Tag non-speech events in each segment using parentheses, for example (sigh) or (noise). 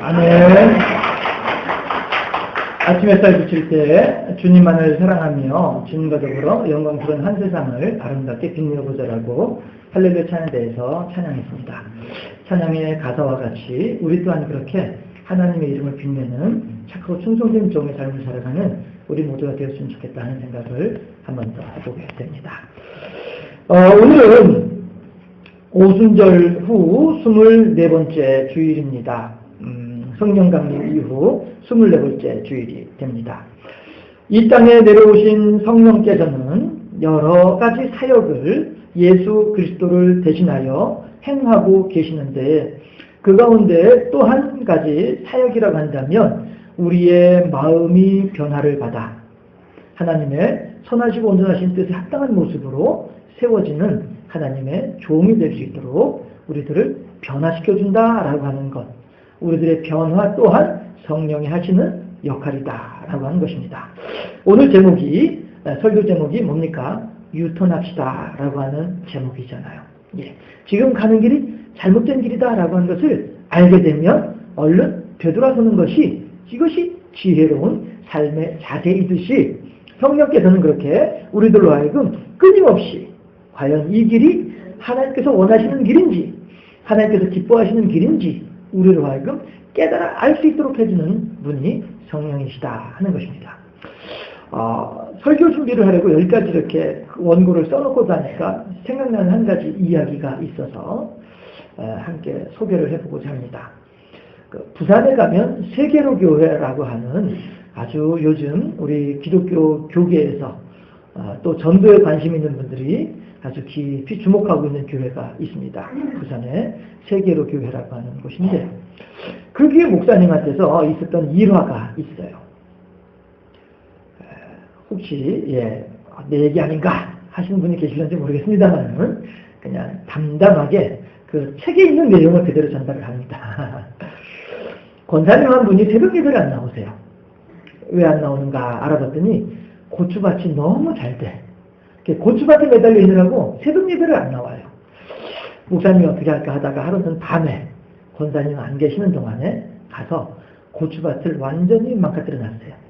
아멘. 아침 햇살 비칠 때 주님만을 사랑하며 주님과 더불어 영광스러운 한 세상을 아름답게 빛내보자라고 할렐루야 찬양대에서 찬양했습니다. 찬양의 가사와 같이 우리 또한 그렇게 하나님의 이름을 빛내는 착하고 충성된 종의 삶을 살아가는 우리 모두가 되었으면 좋겠다 하는 생각을 한 번 더 해보게 됩니다. 어, 오늘은 오순절 후 24번째 주일입니다. 음, 성령 강림 이후 24번째 주일이 됩니다. 이 땅에 내려오신 성령께서는 여러 가지 사역을 예수 그리스도를 대신하여 행하고 계시는데 그 가운데 또 한 가지 사역이라고 한다면 우리의 마음이 변화를 받아 하나님의 선하시고 온전하신 뜻에 합당한 모습으로 세워지는 하나님의 종이 될 수 있도록 우리들을 변화시켜준다라고 하는 것. 우리들의 변화 또한 성령이 하시는 역할이다라고 하는 것입니다. 오늘 제목이 설교 제목이 뭡니까? 유턴합시다라고 하는 제목이잖아요. 예. 지금 가는 길이 잘못된 길이다라고 하는 것을 알게 되면 얼른 되돌아서는 것이 이것이 지혜로운 삶의 자세이듯이 성령께서는 그렇게 우리들로 하여금 끊임없이 과연 이 길이 하나님께서 원하시는 길인지 하나님께서 기뻐하시는 길인지 우리로 하여금 깨달아 알 수 있도록 해주는 분이 성령이시다 하는 것입니다. 어, 설교 준비를 하려고 여기까지 이렇게 원고를 써놓고 다니까 생각나는 한 가지 이야기가 있어서 함께 소개를 해보고자 합니다. 그 부산에 가면 세계로 교회라고 하는 아주 요즘 우리 기독교 교계에서 어, 또 전도에 관심 있는 분들이 아주 깊이 주목하고 있는 교회가 있습니다. 부산에 세계로 교회라고 하는 곳인데 그 교회 목사님한테서 있었던 일화가 있어요. 혹시 예, 내 얘기 아닌가 하시는 분이 계실는지 모르겠습니다만 그냥 담담하게 그 책에 있는 내용을 그대로 전달을 합니다. (laughs) 권사님 한 분이 새벽 예배를 안 나오세요. 왜 안 나오는가 알아봤더니 고추밭이 너무 잘 돼. 고추밭에 매달려 있느라고 새벽 예배를 안 나와요. 목사님이 어떻게 할까 하다가 하루는 밤에 권사님 안 계시는 동안에 가서 고추밭을 완전히 망가뜨려 놨어요.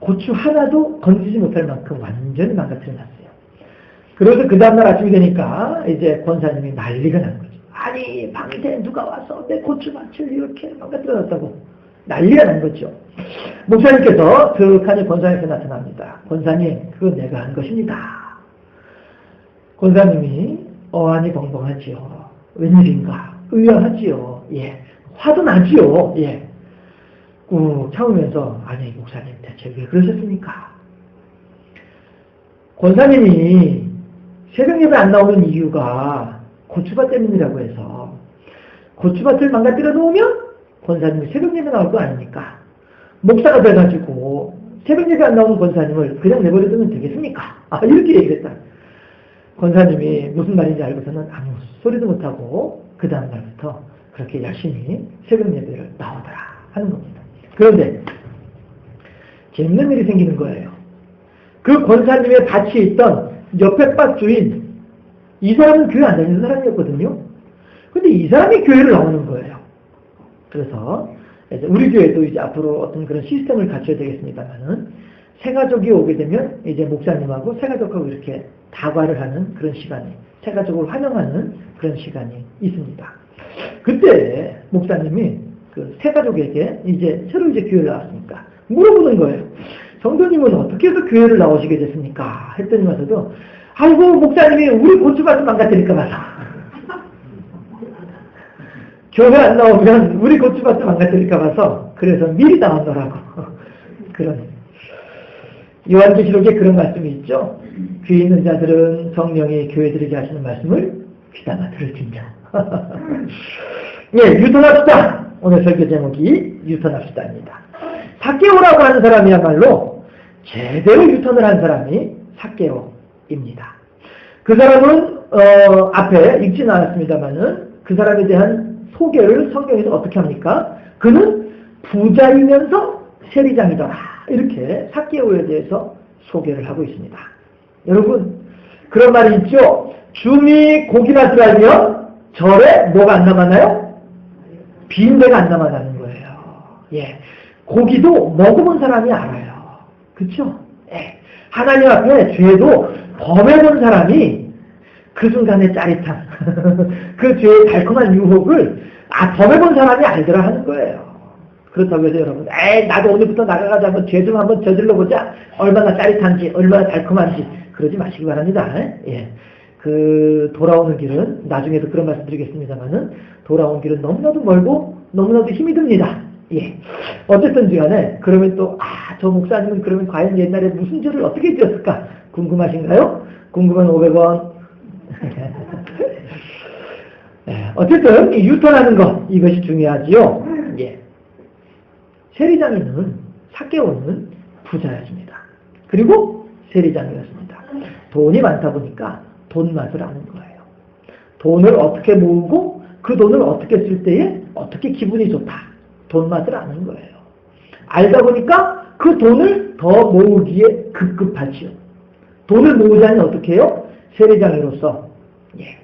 고추 하나도 건지지 못할 만큼 완전히 망가뜨려 놨어요. 그래서 그 다음날 아침이 되니까 이제 권사님이 난리가 난 거죠. 아니 방세 누가 와서 내 고추밭을 이렇게 망가뜨려 놨다고 난리가 난 거죠. 목사님께서 슥하니 권사님께 나타납니다. 권사님 그건 내가 한 것입니다. 권사님이 어안이 벙벙하지요. 웬일인가? 의아하지요. 예. 화도 나지요. 예. 꾹 참으면서 아니 목사님 대체 왜 그러셨습니까? 권사님이 새벽 예배 안 나오는 이유가 고추밭 때문이라고 해서 고추밭을 망가뜨려 놓으면 권사님이 새벽 예배 나올 거 아닙니까? 목사가 돼가지고 새벽 예배 안 나오는 권사님을 그냥 내버려두면 되겠습니까? 아 이렇게 얘기를 했다. 권사님이 무슨 말인지 알고서는 아무 소리도 못하고 그 다음 날부터 그렇게 열심히 새벽 예배를 나오더라 하는 겁니다. 그런데 재밌는 일이 생기는 거예요. 그 권사님의 밭이 있던 옆에 밭 주인 이 사람은 교회 안 다니는 사람이었거든요. 근데 이 사람이 교회를 나오는 거예요. 그래서 우리 교회도 이제 앞으로 어떤 그런 시스템을 갖춰야 되겠습니다만은 새가족이 오게 되면 이제 목사님하고 새가족하고 이렇게 다과를 하는 그런 시간이 새가족을 환영하는 그런 시간이 있습니다. 그때 목사님이 그 새가족에게 이제 새로 이제 교회를 나왔으니까 물어보는 거예요. 성도님은 어떻게 해서 교회를 나오시게 됐습니까? 했더니마저도 아이고 목사님이 우리 고추밭을 망가뜨릴까 봐서 (laughs) 교회 안 나오면 우리 고추밭을 망가뜨릴까 봐서 그래서 미리 나왔더라고 (laughs) 그런 요한계시록에 그런 말씀이 있죠. 귀 있는 자들은 성령이 교회들에게 하시는 말씀을 귀담아 들을진자. (laughs) 예, 유턴합시다. 오늘 설교 제목이 유턴합시다입니다. 사개오라고 하는 사람이야말로 제대로 유턴을 한 사람이 사개오입니다. 그 사람은 어, 앞에 읽지는 않았습니다만은 그 사람에 대한 소개를 성경에서 어떻게 합니까? 그는 부자이면서 세리장이더라. 이렇게 사개오에 대해서 소개를 하고 있습니다. 여러분 그런 말이 있죠. 줌이 고기나 들어면 절에 뭐가 안 남았나요? 빈대가 안 남아나는 거예요. 예. 고기도 먹어본 사람이 알아요. 그쵸? 예. 하나님 앞에 죄도 범해본 사람이 그 순간의 짜릿함, (laughs) 그 죄의 달콤한 유혹을 아, 범해본 사람이 알더라 하는 거예요. 그렇다고 해서 여러분, 에이, 나도 오늘부터 나가가지고 한번 죄 좀 한번 저질러 보자. 얼마나 짜릿한지, 얼마나 달콤한지. 그러지 마시기 바랍니다. 예. 그, 돌아오는 길은, 나중에도 그런 말씀 드리겠습니다만은, 돌아오는 길은 너무나도 멀고, 너무나도 힘이 듭니다. 예. 어쨌든 간에, 그러면 또, 아, 저 목사님은 그러면 과연 옛날에 무슨 죄를 어떻게 지었을까? 궁금하신가요? 궁금한 500원. (laughs) 예, 어쨌든, 이 유턴하는 것, 이것이 중요하지요. 예. 세리장이는 사개오는 부자였습니다. 그리고 세리장이었습니다. 돈이 많다 보니까 돈 맛을 아는 거예요. 돈을 어떻게 모으고 그 돈을 어떻게 쓸 때에 어떻게 기분이 좋다. 돈 맛을 아는 거예요. 알다 보니까 그 돈을 더 모으기에 급급하지요. 돈을 모으자니 어떻게 해요? 세리장으로서 예.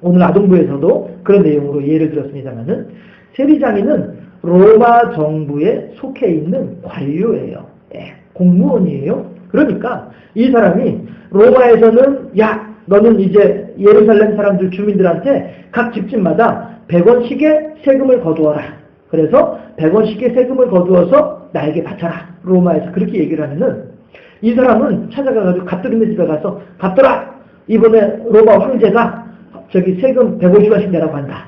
오늘 아동부에서도 그런 내용으로 예를 들었습니다만은 세리장이는 로마 정부에 속해 있는 관료예요. 예, 공무원이에요. 그러니까 이 사람이 로마에서는 야 너는 이제 예루살렘 사람들 주민들한테 각 집집마다 100원씩의 세금을 거두어라. 그래서 100원씩의 세금을 거두어서 나에게 바쳐라. 로마에서 그렇게 얘기를 하면은 이 사람은 찾아가가지고 갑돌이네 집에 가서 갑돌아 이번에 로마 황제가 저기 세금 150원씩 내라고 한다.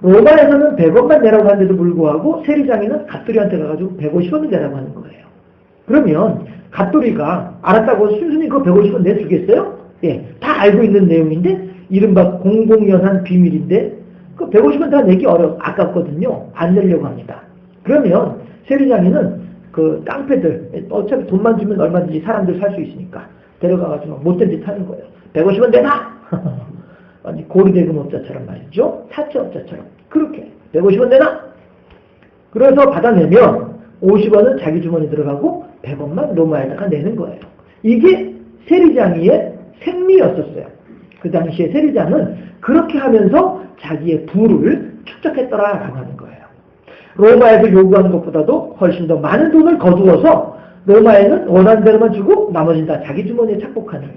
로마에서는 100원만 내라고 하는데도 불구하고 세리장에는 갓돌이한테 가가지고 150원을 내라고 하는 거예요. 그러면 갓돌이가 알았다고 순순히 그 150원 내주겠어요? 예, 다 알고 있는 내용인데 이른바 공공연한 비밀인데 그 150원 다 내기 어려 아깝거든요. 안 내려고 합니다. 그러면 세리장에는 그 깡패들 어차피 돈만 주면 얼마든지 사람들 살 수 있으니까 데려가가지고 못된 짓 하는 거예요. 150원 내놔! (laughs) 아니 고리대금업자처럼 말이죠. 사채업자처럼 그렇게 150원 내놔. 그래서 받아내면 50원은 자기 주머니 들어가고 100원만 로마에다가 내는 거예요. 이게 세리장이의 생리였었어요. 그 당시에 세리장은 그렇게 하면서 자기의 부를 축적했더라라고 하는 거예요. 로마에서 요구하는 것보다도 훨씬 더 많은 돈을 거두어서 로마에는 원하는 대로만 주고 나머지는 다 자기 주머니에 착복하는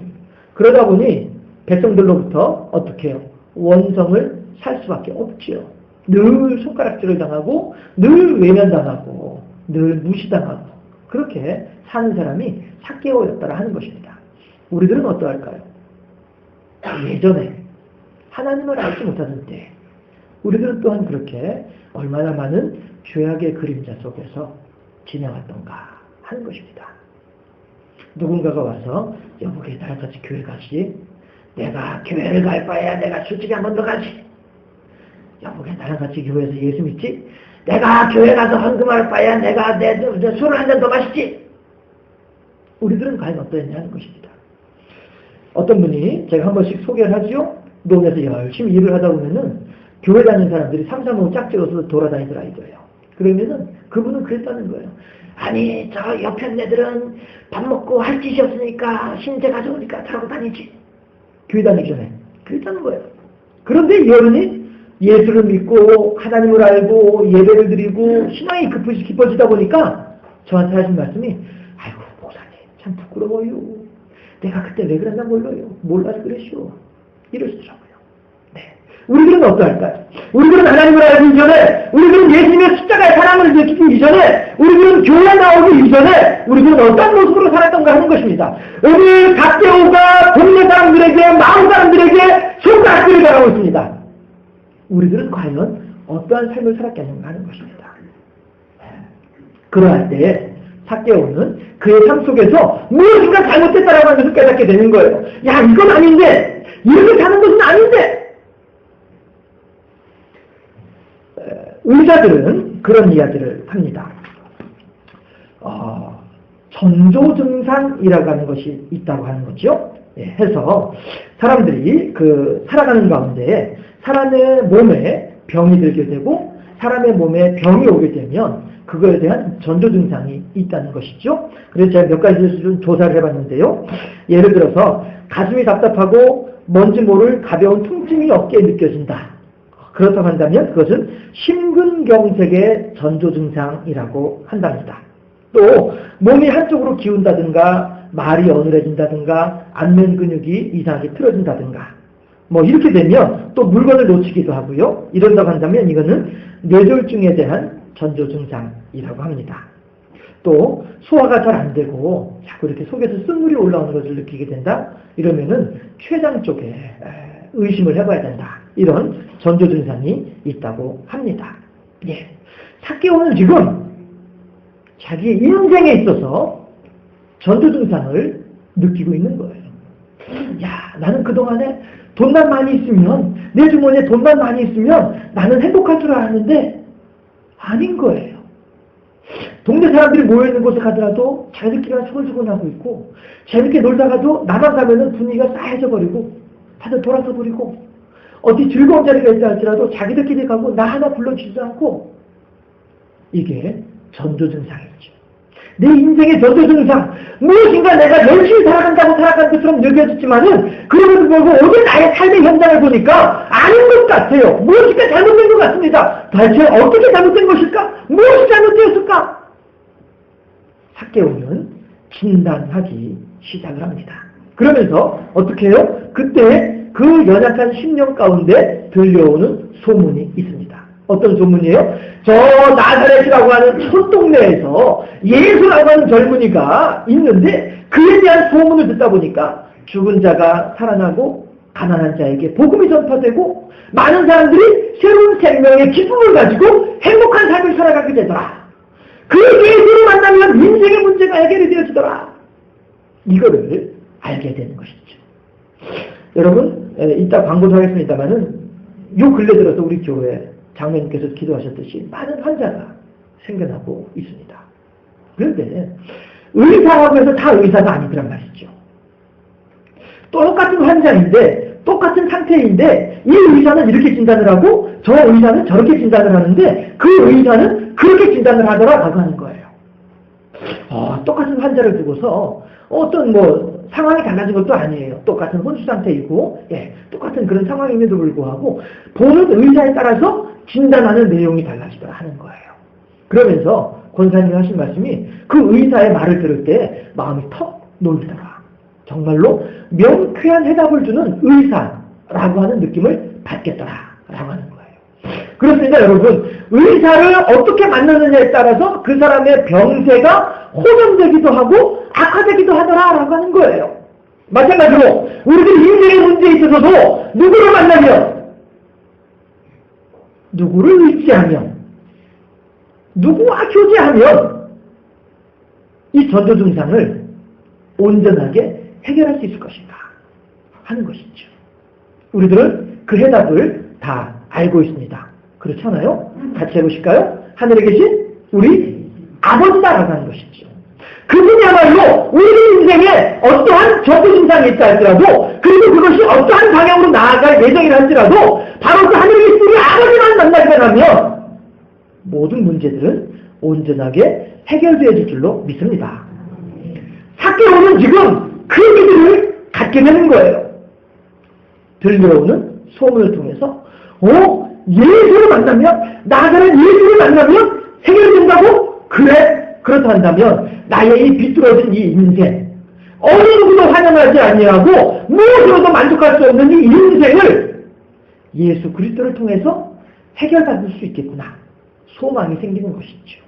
그러다 보니 백성들로부터 어떻게 해요? 원성을 살 수밖에 없지요. 늘 손가락질을 당하고 늘 외면당하고 늘 무시당하고 그렇게 사는 사람이 사개오였다라 하는 것입니다. 우리들은 어떠할까요? 예전에 하나님을 알지 못하던 때 우리들은 또한 그렇게 얼마나 많은 죄악의 그림자 속에서 지내왔던가 하는 것입니다. 누군가가 와서 여보게 나랑 같이 교회 가시 내가 교회를 갈 바에야 내가 술집에 한 번 더 가지. 여보게 나랑 같이 교회에서 예수 믿지? 내가 교회 가서 헌금할 바에야 내가 내, 내 술을 한 잔 더 마시지. 우리들은 과연 어떠했냐 하는 것입니다. 어떤 분이 제가 한 번씩 소개를 하지요. 농에서 열심히 일을 하다 보면은 교회 다니는 사람들이 삼삼오오 짝지어서 돌아다니더라 이거예요. 그러면은 그분은 그랬다는 거예요. 아니 저 옆에 애들은 밥 먹고 할 짓이 없으니까 신세 가져오니까 저러고 다니지. 교회 다니기 전에 그랬다는 거예요. 그런데 여론이 예수를 믿고 하나님을 알고 예배를 드리고 신앙이 깊어지, 깊어지다 보니까 저한테 하신 말씀이 아이고 목사님 참 부끄러워요. 내가 그때 왜 그랬나 몰라요. 몰라서 그랬쇼. 이러시더라고요. 네. 우리들은 어떠할까요? 우리들은 하나님을 알기 이전에, 우리들은 예수님의 십자가의 사랑을 느끼기 이전에, 우리들은 교회 나오기 이전에, 우리들은 어떤 모습으로 살았던가 하는 것입니다. 오늘 갓대오가 동네 사람들에게, 마을 사람들에게 손가락질을 당하고 있습니다. 우리들은 과연 어떠한 삶을 살았겠는가 하는 것입니다. 그러할 때, 삭개오는 그의 삶 속에서 무엇인가 잘못됐다라고 하는 것을 깨닫게 되는 거예요. 야, 이건 아닌데! 이렇게 사는 것은 아닌데! 의사들은 그런 이야기를 합니다. 어, 전조 증상이라고 하는 것이 있다고 하는 거죠. 예, 해서 사람들이 그 살아가는 가운데 사람의 몸에 병이 들게 되고 사람의 몸에 병이 오게 되면 그거에 대한 전조 증상이 있다는 것이죠. 그래서 제가 몇 가지 좀 조사를 해봤는데요. 예를 들어서 가슴이 답답하고 뭔지 모를 가벼운 통증이 어깨에 느껴진다. 그렇다고 한다면 그것은 심근경 일경색의 전조 증상이라고 한답니다. 또 몸이 한쪽으로 기운다든가 말이 어눌해진다든가 안면 근육이 이상하게 틀어진다든가 뭐 이렇게 되면 또 물건을 놓치기도 하고요. 이런다고 한다면 이거는 뇌졸중에 대한 전조 증상이라고 합니다. 또 소화가 잘 안 되고 자꾸 이렇게 속에서 쓴물이 올라오는 것을 느끼게 된다. 이러면은 췌장 쪽에 의심을 해봐야 된다. 이런 전조 증상이 있다고 합니다. 예. 사케오는 지금 자기의 인생에 있어서 전조 증상을 느끼고 있는 거예요. 야, 나는 그동안에 돈만 많이 있으면, 내 주머니에 돈만 많이 있으면 나는 행복할 줄 알았는데, 아닌 거예요. 동네 사람들이 모여있는 곳에 가더라도 자기들끼리만 수근수근 하고 있고, 재밌게 놀다가도 나만 가면은 분위기가 싸해져 버리고, 다들 돌아서 버리고, 어디 즐거운 자리가 있다 할지라도 자기들끼리 가고 나 하나 불러주지도 않고, 이게 전조증상이죠. 내 인생의 전조증상, 무엇인가 내가 열심히 살아간다고 살아간 것처럼 느껴졌지만은, 그럼에도 불구하고 오늘 나의 삶의 현장을 보니까 아닌 것 같아요. 무엇인가 잘못된 것 같습니다. 대체 어떻게 잘못된 것일까? 무엇이 잘못되었을까? 학계오는 진단하기 시작을 합니다. 그러면서 어떻게 해요? 그때 그 연약한 심령 가운데 들려오는 소문이 있습니다. 어떤 소문이에요? 저 나사렛이라고 하는 촌동네에서 예수라고 하는 젊은이가 있는데 그에 대한 소문을 듣다 보니까 죽은 자가 살아나고 가난한 자에게 복음이 전파되고 많은 사람들이 새로운 생명의 기쁨을 가지고 행복한 삶을 살아가게 되더라. 그 예수를 만나면 인생의 문제가 해결이 되어지더라. 이거를 알게 되는 것이죠. 여러분, 이따 광고도 하겠습니다만은 요 근래 들어서 우리 교회 장로님께서 기도하셨듯이 많은 환자가 생겨나고 있습니다. 그런데 의사라고 해서 다 의사가 아니더란 말이죠. 똑같은 환자인데 똑같은 상태인데 이 의사는 이렇게 진단을 하고 저 의사는 저렇게 진단을 하는데 그 의사는 그렇게 진단을 하더라라고 하는 거예요. 어, 똑같은 환자를 두고서 어떤 뭐 상황이 달라진 것도 아니에요. 똑같은 혼수 상태이고 예, 똑같은 그런 상황임에도 불구하고 보는 의사에 따라서 진단하는 내용이 달라지더라 하는 거예요. 그러면서 권사님 하신 말씀이 그 의사의 말을 들을 때 마음이 턱 놓이더라. 정말로 명쾌한 해답을 주는 의사라고 하는 느낌을 받겠더라 라고 하는 거예요. 그렇습니다, 여러분. 의사를 어떻게 만나느냐에 따라서 그 사람의 병세가 호전되기도 하고 악화되기도 하더라라고 하는 거예요. 마찬가지로 우리들 인생의 문제에 있어서도 누구를 만나면 누구를 의지하면 누구와 교제하면 이 전조 증상을 온전하게 해결할 수 있을 것인가 하는 것이죠. 우리들은 그 해답을 다 알고 있습니다. 그렇잖아요? 같이 해보실까요? 하늘에 계신 우리 아버지다라고 하는 것이죠. 그분이야말로 우리 인생에 어떠한 전조 증상이 있다 할지라도 그리고 그것이 어떠한 방향으로 나아갈 예정이라 할지라도 바로 그 계신 우리 아버지만 만나게 되면 모든 문제들은 온전하게 해결되어질 줄로 믿습니다. 학교로는 지금 그 믿음을 갖게 되는 거예요. 들려오는 소문을 통해서 어? 예수를 만나면 나가는 예수를 만나면 해결된다고? 그래? 그렇다 한다면 나의 이 비뚤어진 이 인생 어느 누구도 환영하지 아니하고 무엇으로도 만족할 수 없는 이 인생을 예수 그리스도를 통해서 해결받을 수 있겠구나. 소망이 생기는 것이죠.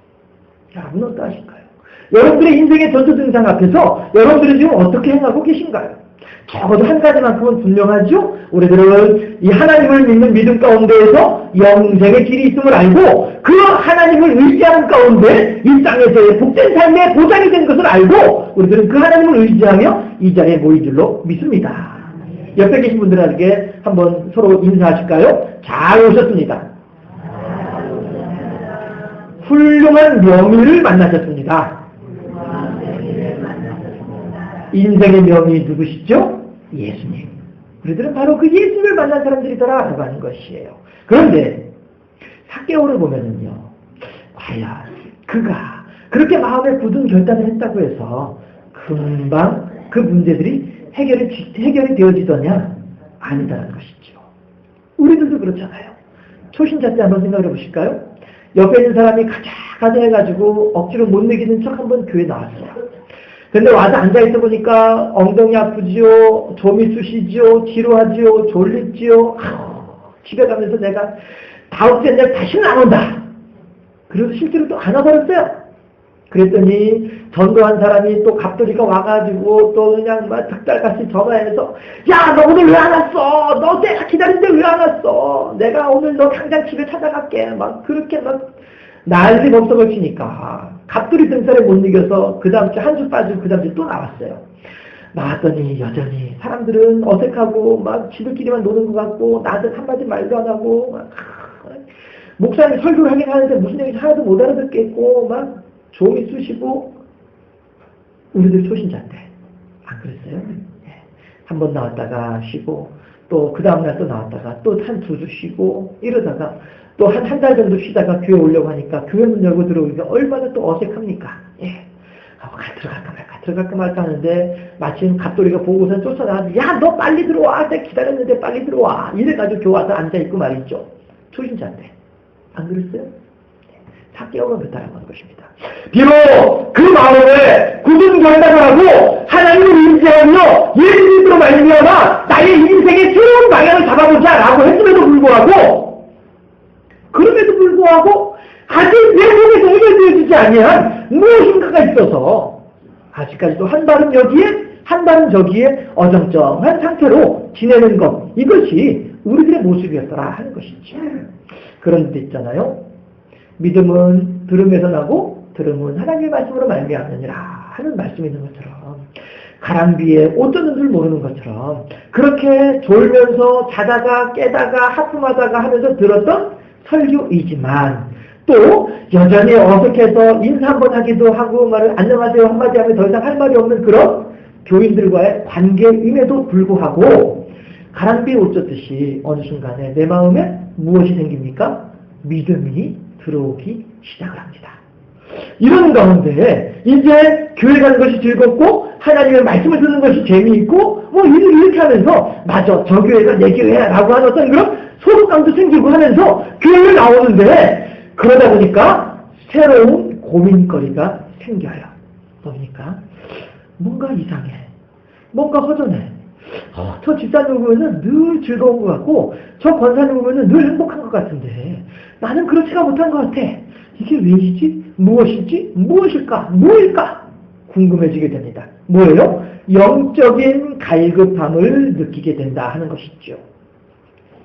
여러분 어떠하신가요? 여러분들의 인생의 전조 증상 앞에서 여러분들은 지금 어떻게 행하고 계신가요? 적어도 한 가지만큼은 분명하죠? 우리들은 이 하나님을 믿는 믿음 가운데에서 영생의 길이 있음을 알고 그 하나님을 의지하는 가운데 이 땅에서의 복된 삶의 보장이 된 것을 알고 우리들은 그 하나님을 의지하며 이 자리에 모인 줄로 믿습니다. 옆에 계신 분들에게 한번 서로 인사하실까요? 잘 오셨습니다. 훌륭한 명의를 만나셨습니다. 인생의 명의 누구시죠? 예수님. 우리들은 바로 그 예수를 만난 사람들이더라 라고 하는 것이에요. 그런데 사개오를 보면은요, 과연 그가 그렇게 마음에 굳은 결단을 했다고 해서 금방 그 문제들이 해결이, 해결이 되어지더냐? 아니다라는 것이죠. 우리들도 그렇잖아요. 초신자 때 한번 생각해 보실까요? 옆에 있는 사람이 가자 가자 해가지고 억지로 못 내기는 척 한번 교회 나왔어요. 근데 와서 앉아있어 보니까 엉덩이 아프지요, 좀이 쑤시지요, 지루하지요, 졸립지요. 아우, 집에 가면서 내가 다음 주에 다시는 안 온다. 그래서 실제로 또 안 와버렸어요. 그랬더니 전도한 사람이 또 갑돌이가 와가지고 또 그냥 막 닭달같이 전화해서 야 너 오늘 왜 안 왔어? 너 내가 기다리는데 왜 안 왔어? 내가 오늘 너 당장 집에 찾아갈게. 막 그렇게 막 난리 법석을 치니까 갑돌이 등살에 못 이겨서 그 다음 주한 주 빠지고 그 다음 주 또 나왔어요. 나왔더니 여전히 사람들은 어색하고 막 지들끼리만 노는 것 같고 나도 한마디 말도 안 하고 막 목사님 설교를 하긴 하는데 무슨 얘기인지 하나도 못 알아듣겠고 막 종이 쑤시고 우리들 초신자인데 안 그랬어요? 네. 한번 나왔다가 쉬고 또 그 다음날 또 나왔다가 또 한 두 주 쉬고 이러다가 또 한 한 달 정도 쉬다가 교회 오려고 하니까 교회 문 열고 들어오니까 얼마나 또 어색합니까? 예. 하고 가 들어갈까 말까 들어갈까 말까 하는데 마침 갑돌이가 보고선 쫓아나가서 야너 빨리 들어와 내가 기다렸는데 빨리 들어와 이래가지고 교회 와서 앉아있고 말이죠 초신자인데 안 그랬어요? 사개월은 그렇다라고 하는 것입니다. 비록 그 마음을 굳은 결단을 하고 하나님을 인지하며 예수님으로 말미암아 나의 인생의 새로운 방향을 잡아보자라고 했음에도 불구하고 그럼에도 불구하고 아직 내 속에서 해결되어지지 아니한 무엇인가가 있어서 아직까지도 한 발은 여기에 한 발은 저기에 어정쩡한 상태로 지내는 것 이것이 우리들의 모습이었더라 하는 것이죠. 그런 데 있잖아요. 믿음은 들음에서 나고 들음은 하나님의 말씀으로 말미암느니라 하는 말씀이 있는 것처럼 가람비에 옷 젖는 줄 모르는 것처럼 그렇게 졸면서 자다가 깨다가 하품하다가 하면서 들었던 설교이지만 또 여전히 어색해서 인사 한번 하기도 하고 말을 안녕하세요 한마디 하면 더 이상 할 말이 없는 그런 교인들과의 관계임에도 불구하고 가람비에 옷 젖듯이 어느 순간에 내 마음에 무엇이 생깁니까? 믿음이 들어오기 시작을 합니다. 이런 가운데 이제 교회 가는 것이 즐겁고 하나님의 말씀을 듣는 것이 재미있고 뭐 이렇게 하면서 맞아 저 교회가 내 교회야라고 하는 어떤 그런 소속감도 생기고 하면서 교회를 나오는데 그러다 보니까 새로운 고민거리가 생겨요. 뭡니까? 뭔가 이상해. 뭔가 허전해. 어, 저 집사님 보면은 늘 즐거운 것 같고 저 권사님 보면은 늘 행복한 것 같은데 나는 그렇지가 못한 것 같아. 이게 왜이지? 무엇이지? 무엇일까? 뭐일까? 궁금해지게 됩니다. 뭐예요? 영적인 갈급함을 느끼게 된다 하는 것이죠.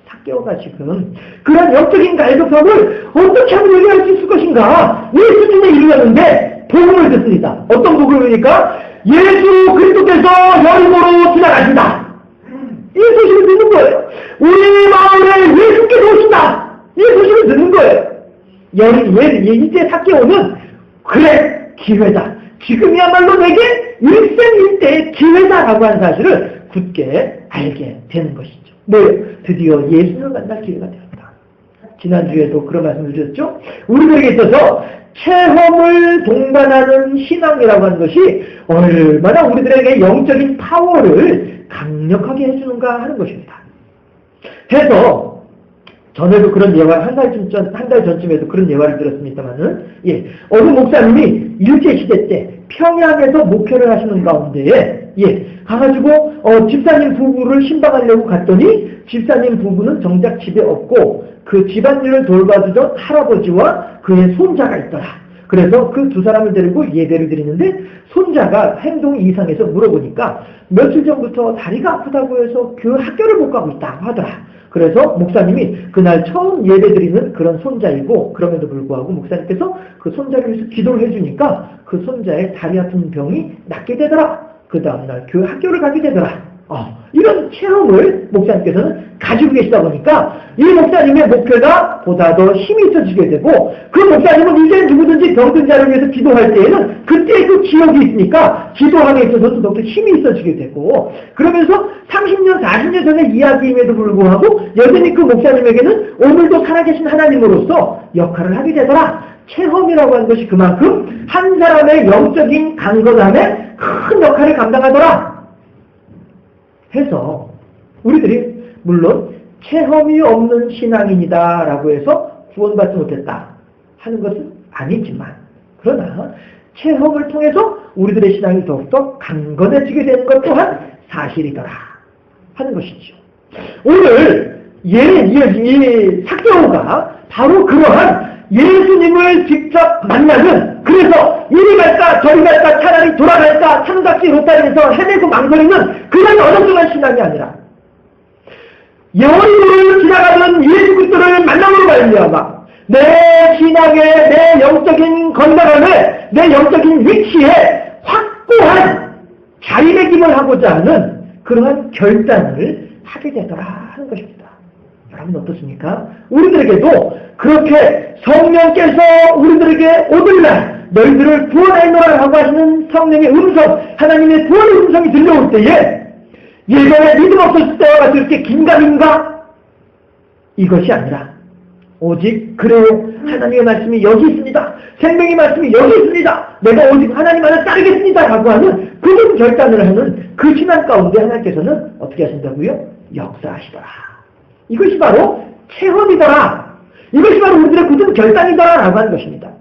사개오가 지금 그런 영적인 갈급함을 어떻게 하면 얘기할 수 있을 것인가? 이 수준에 이르렀는데 복음을 듣습니다. 어떤 복음입니까? 예수 그리스도께서 여름으로 지나가신다. 이 소식을 듣는 거예요. 우리 마을에 예수께서 오신다. 이 소식을 듣는 거예요. 여기, 얘, 이제 사개오는 그래, 기회다. 지금이야말로 내게 일생일대의 기회다라고 하는 사실을 굳게 알게 되는 것이죠. 뭐예요? 드디어 예수를 만날 기회가 되었다. 지난주에도 그런 말씀을 드렸죠? 우리들에게 있어서 체험을 동반하는 신앙이라고 하는 것이 얼마나 우리들에게 영적인 파워를 강력하게 해주는가 하는 것입니다. 해서 전에도 그런 예화, 한달 전, 한 달 전쯤에도 그런 예화를 들었습니다만은, 예, 어느 목사님이 일제시대 때 평양에서 목회를 하시는 가운데에, 예, 가가지고, 어, 집사님 부부를 신방하려고 갔더니, 집사님 부부는 정작 집에 없고, 그 집안일을 돌봐주던 할아버지와 그의 손자가 있더라. 그래서 그 두 사람을 데리고 예배를 드리는데, 손자가 행동이 이상해서 물어보니까, 며칠 전부터 다리가 아프다고 해서 그 학교를 못 가고 있다고 하더라. 그래서 목사님이 그날 처음 예배 드리는 그런 손자이고 그럼에도 불구하고 목사님께서 그 손자를 위해서 기도를 해주니까 그 손자의 다리 아픈 병이 낫게 되더라. 그 다음날 교회 학교를 가게 되더라. 어, 이런 체험을 목사님께서는 가지고 계시다 보니까 이 목사님의 목표가 보다 더 힘이 있어지게 되고 그 목사님은 이제 누구든지 병든 자를 위해서 기도할 때에는 그때 그 기억이 있으니까 기도함에 있어서도 더욱더 힘이 있어지게 되고 그러면서 30년, 40년 전의 이야기임에도 불구하고 여전히 그 목사님에게는 오늘도 살아계신 하나님으로서 역할을 하게 되더라. 체험이라고 하는 것이 그만큼 한 사람의 영적인 강건함에 큰 역할을 감당하더라. 해서 우리들이 물론 체험이 없는 신앙인이다 라고 해서 구원받지 못했다 하는 것은 아니지만 그러나 체험을 통해서 우리들의 신앙이 더욱더 강건해지게 되는 것 또한 사실이더라 하는 것이죠. 오늘 예, 이, 이 사개오가 바로 그러한 예수님을 직접 만나는 그래서 이리 갈까 저리 갈까 차라리 돌아갈까 창작지 로타리에서 헤매고 망설이는 그런 어정쩡한 신앙이 아니라 영원히를 지나가는 예수 그리스도를 만남으로 말미암아 내 신앙의 내 영적인 건강함에 내 영적인 위치에 확고한 자리매김을 하고자 하는 그러한 결단을 하게 되더라 하는 것입니다. 여러분 어떻습니까? 우리들에게도 그렇게 성령께서 우리들에게 오늘날 너희들을 구원하노라 하고 하시는 성령의 음성, 하나님의 구원의 음성이 들려올 때에 예전에 믿음 없었을 때와 같이 이렇게 긴가민가? 이것이 아니라 오직 그래요. 하나님의 말씀이 여기 있습니다. 생명의 말씀이 여기 있습니다. 내가 오직 하나님 안에 따르겠습니다. 라고 하는 그런 결단을 하는 그 신앙 가운데 하나님께서는 어떻게 하신다고요? 역사하시더라. 이것이 바로 체험이더라. 이것이 바로 우리들의 굳은 결단이더라. 라고 하는 것입니다.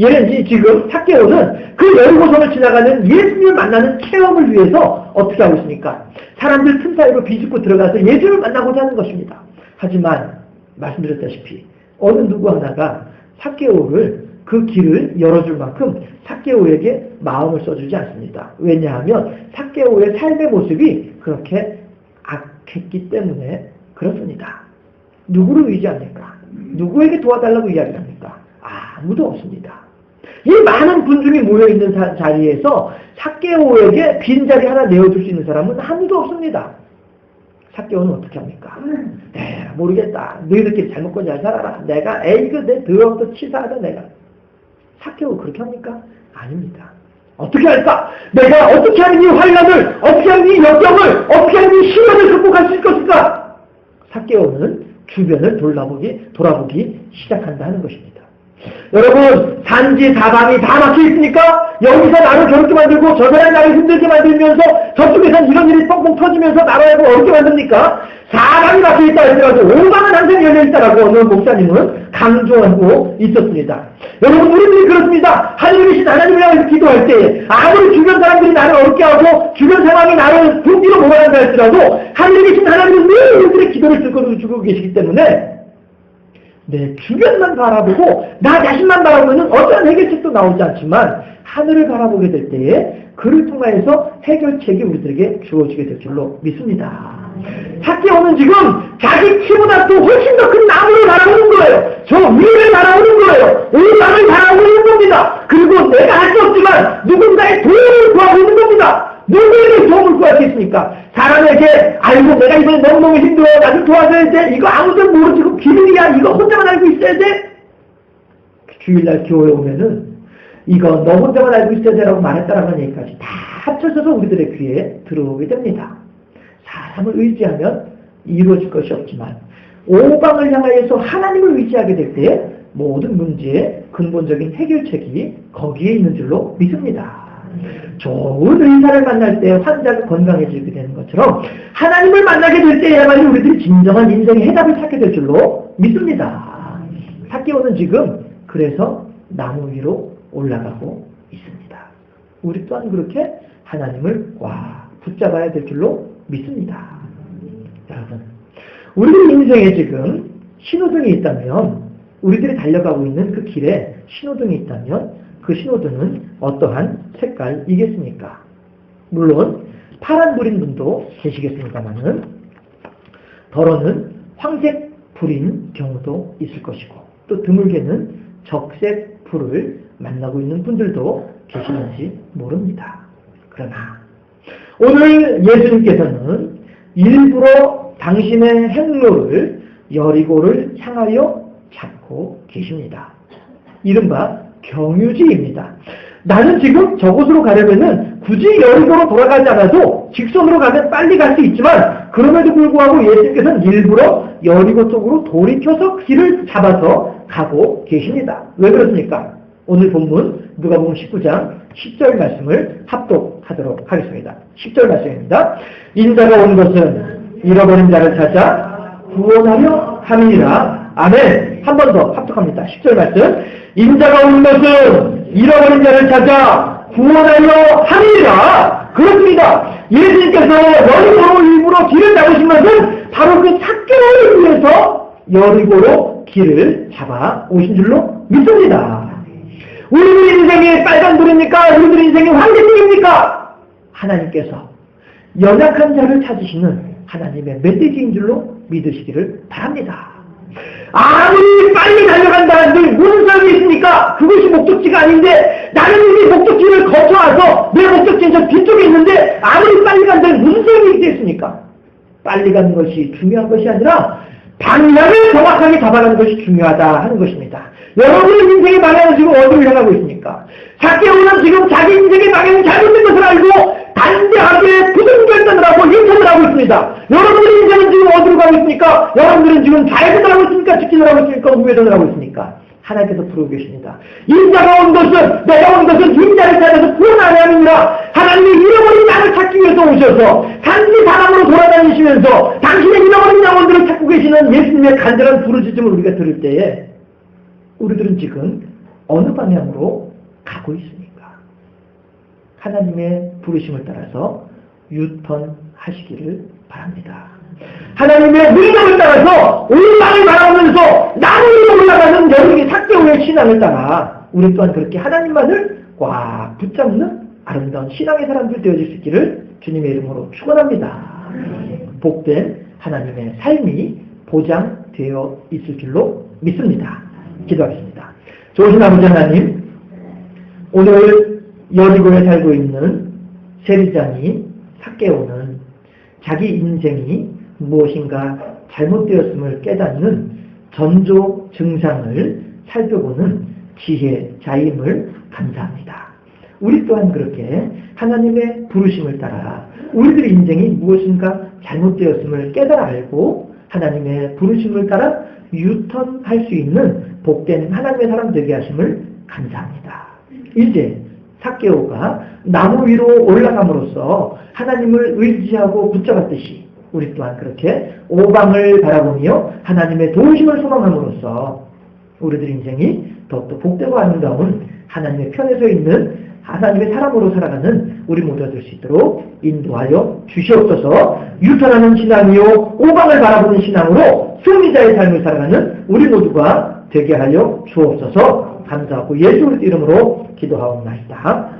얘는 지금 삭개오는 그 여리고성을 지나가는 예수님을 만나는 체험을 위해서 어떻게 하고 있습니까? 사람들 틈 사이로 비집고 들어가서 예수를 만나고자 하는 것입니다. 하지만 말씀드렸다시피 어느 누구 하나가 삭개오를 그 길을 열어줄 만큼 삭개오에게 마음을 써주지 않습니다. 왜냐하면 삭개오의 삶의 모습이 그렇게 악했기 때문에 그렇습니다. 누구를 의지합니까? 누구에게 도와달라고 이야기를 합니까? 아무도 없습니다. 이 많은 분중이 모여있는 자리에서 삭개오에게 빈자리 하나 내어줄 수 있는 사람은 아무도 없습니다. 삭개오는 어떻게 합니까? 네, 모르겠다. 너희들끼리 잘 먹고 잘 살아라. 내가 에이그 내 더럽도 치사하다 내가. 삭개오 그렇게 합니까? 아닙니다. 어떻게 할까? 내가 어떻게 하면 이 환란을, 어떻게 하면 이 역경을, 어떻게 하면 이 시련을 극복할 수 있을 것일까? 삭개오는 주변을 돌아보기, 돌아보기 시작한다 하는 것입니다. 여러분 산지 사방이 다 막혀 있으니까 여기서 나를 저렇게 만들고 저 사람이 나를 힘들게 만들면서 저쪽에선 이런 일이 뻥뻥 터지면서 나라를 어렵게 만듭니까? 사방이 막혀 있다 해더라도 오방은 항상 열려 있다라고 어느 목사님은 강조하고 있었습니다. 여러분 우리들이 그렇습니다. 계신 하나님을 향해서 기도할 때 아무리 주변 사람들이 나를 어렵게 하고 주변 상황이 나를 분기로 모아한다 할지라도 계신 하나님은 늘 우리들의 기도를 듣고 주고 계시기 때문에 내 주변만 바라보고 나 자신만 바라보면 어떠한 해결책도 나오지 않지만 하늘을 바라보게 될 때에 그를 통하여서 해결책이 우리들에게 주어지게 될 줄로 믿습니다. 사케오는 지금 자기 키보다 또 훨씬 더 큰 나무를 바라보는 거예요. 저 위를 바라보는 거예요. 오만을 바라보는 겁니다. 그리고 내가 할 수 없지만 누군가의 도움을 구하고 있는 겁니다. 누구에게 도움을 구할 수 있습니까? 사람에게 아이고 내가 이번에 너무너무 힘들어. 나좀 도와줘야 돼. 이거 아무도 모르지고 비밀이야. 이거 혼자만 알고 있어야 돼. 주일날 교회 오면은 이거 너 혼자만 알고 있어야 돼라고 말했다라는 얘기까지 다 합쳐져서 우리들의 귀에 들어오게 됩니다. 사람을 의지하면 이루어질 것이 없지만 오방을 향하여서 하나님을 의지하게 될 때 모든 문제의 근본적인 해결책이 거기에 있는 줄로 믿습니다 좋은 의사를 만날 때 환자가 건강해지게 되는 것처럼 하나님을 만나게 될 때야말로 우리들이 진정한 인생의 해답을 찾게 될 줄로 믿습니다. 사기오는 지금 그래서 나무 위로 올라가고 있습니다. 우리 또한 그렇게 하나님을 와 붙잡아야 될 줄로 믿습니다. 여러분, 우리 인생에 지금 신호등이 있다면 우리들이 달려가고 있는 그 길에 신호등이 있다면 그 신호등은 어떠한 색깔이겠습니까? 물론 파란 불인 분도 계시겠습니다만은 더러는 황색 불인 경우도 있을 것이고 또 드물게는 적색 불을 만나고 있는 분들도 계시는지 모릅니다. 그러나 오늘 예수님께서는 일부러 당신의 행로를 여리고를 향하여 잡고 계십니다. 이른바 경유지입니다. 나는 지금 저곳으로 가려면은 굳이 여리고로 돌아가지 않아도 직선으로 가면 빨리 갈 수 있지만 그럼에도 불구하고 예수님께서는 일부러 여리고 쪽으로 돌이켜서 길을 잡아서 가고 계십니다. 왜 그렇습니까? 오늘 본문 누가복음 19장 10절 말씀을 합독하도록 하겠습니다. 10절 말씀입니다. 인자가 온 것은 잃어버린 자를 찾아 구원하려 함이니라 아멘. 한 번 더 합독합니다. 10절 말씀. 인자가 온 것은 잃어버린 자를 찾아 구원하려 함이라. 그렇습니다. 예수님께서 여리고로 일부러 길을 잡으신 것은 바로 그 사개를 위해서 여리고로 길을 잡아 오신 줄로 믿습니다. 우리들 인생이 빨간불입니까? 우리들 인생이 황금불입니까? 하나님께서 연약한 자를 찾으시는 하나님의 멧돼지인 줄로 믿으시기를 바랍니다. 아무리 빨리 달려간다 한들 무슨 소용이 있습니까? 그것이 목적지가 아닌데 나는 이미 목적지를 거쳐와서 내 목적지는 저 뒤쪽에 있는데 아무리 빨리 무슨 소용이 있겠습니까? 빨리 가는 것이 중요한 것이 아니라 방향을 정확하게 잡아가는 것이 중요하다 하는 것입니다. 여러분의 인생의 방향은 지금 어디로 향하고 있습니까? 사케오는 지금 자기 인생의 방향이 잘못된 것을 알고 단대하게 굳은 결단을 하고 인천을 하고 있습니다. 여러분의 인생은 지금 어디로 가고 있습니까? 여러분들은 지금 좌회전을 하고 있습니까? 직진을 하고 있습니까? 우회전을 하고 있습니까? 하나님께서 부르고 계십니다. 인자가 온 것은 내가 온 것은 인자를 찾아서 구원 안 함이니라 하나님이 잃어버린 양을 찾기 위해서 오셔서 단지 사람으로 돌아다니시면서 당신의 잃어버린 영혼들 을 찾고 계시는 예수님의 간절한 부르짖음을 우리가 들을 때에 우리들은 지금 어느 방향으로 가고 있습니까? 하나님의 부르심을 따라서 유턴하시기를 바랍니다. 하나님의 능력을 따라서 올방을 바라보면서 나무 위로 올라가는 여러분의 삭개오의 신앙을 따라 우리 또한 그렇게 하나님만을 꽉 붙잡는 아름다운 신앙의 사람들 되어질 수 있기를 주님의 이름으로 축원합니다. 복된 하나님의 삶이 보장되어 있을 줄로 믿습니다. 기도하겠습니다. 좋으신 아버지 하나님, 오늘 여리고에 살고 있는 세리장이 삭개오는 자기 인생이 무엇인가 잘못되었음을 깨닫는 전조 증상을 살펴보는 지혜자임을 감사합니다. 우리 또한 그렇게 하나님의 부르심을 따라 우리들 인생이 무엇인가 잘못되었음을 깨달아 알고 하나님의 부르심을 따라 유턴할 수 있는 복된 하나님의 사람 되게 하심을 감사합니다. 이제 사케오가 나무 위로 올라감으로써 하나님을 의지하고 붙잡았듯이 우리 또한 그렇게 오방을 바라보며 하나님의 도우심을 소망함으로써 우리들 인생이 더욱더 복되고 아름다운 하나님의 편에 서 있는 하나님의 사람으로 살아가는 우리 모두가 될 수 있도록 인도하여 주시옵소서. 유턴하는 신앙이요 오방을 바라보는 신앙으로 승리자의 삶을 살아가는 우리 모두가 되게 하여 주옵소서. 감사하고 예수 이름으로 기도하옵나이다.